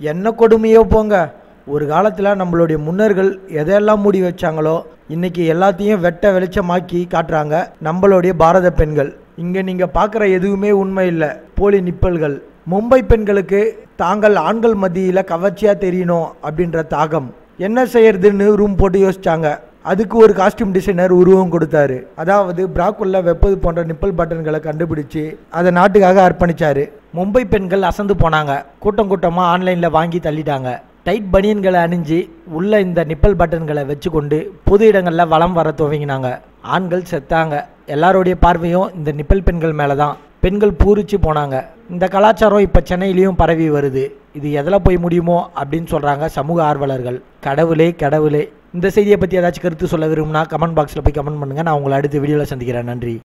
என்ன கொடுமையோ போங்க. ஒரு காலத்தில் நம்மளுடைய முன்னர்கள் எதையெல்லாம் மூடி வச்சாங்களோ இன்னைக்கு எல்லாத்தையும் வெட்ட வெளிச்சமாக்கி காட்டுறாங்க நம்மளுடைய பாரத பெண்கள். இங்கே நீங்கள் பார்க்குற எதுவுமே உண்மை இல்லை. போலி நிப்பல்கள். மும்பை பெண்களுக்கு தாங்கள் ஆண்கள் மத்தியில் கவர்ச்சியாக தெரியணும் அப்படின்ற தாகம். என்ன செய்யறதுன்னு ரூம் போட்டு யோசிச்சாங்க. அதுக்கு ஒரு காஸ்டியூம் டிசைனர் உருவம் கொடுத்தாரு. அதாவது பிராக்குள்ள வெப்பது போன்ற நிப்பல் பட்டன்களை கண்டுபிடிச்சு அதை நாட்டுக்காக அர்ப்பணிச்சாரு. மும்பை பெண்கள் அசந்து போனாங்க. கூட்டம் கூட்டமாக ஆன்லைனில் வாங்கி தள்ளிட்டாங்க. டைட் பனியன்களை அணிஞ்சு உள்ள இந்த நிப்பல் பட்டன்களை வச்சுக்கொண்டு பொது இடங்களில் வளம் வர துவங்கினாங்க. ஆண்கள் செத்தாங்க. எல்லாருடைய பார்வையும் இந்த நிப்பல் பெண்கள் மேலே தான் பெண்கள் பூரிச்சு போனாங்க. இந்த கலாச்சாரம் இப்போ சென்னையிலையும் பரவி வருது. இது எதில் போய் முடியுமோ அப்படின்னு சொல்கிறாங்க சமூக ஆர்வலர்கள். கடவுளே கடவுளே. இந்த செய்தியை பற்றி ஏதாச்சும் கருத்து சொல்ல விரும்புனா கமெண்ட் பாக்ஸில் போய் கமெண்ட் பண்ணுங்கள் நான் உங்களை அடுத்த வீடியோவில் சந்திக்கிறேன். நன்றி.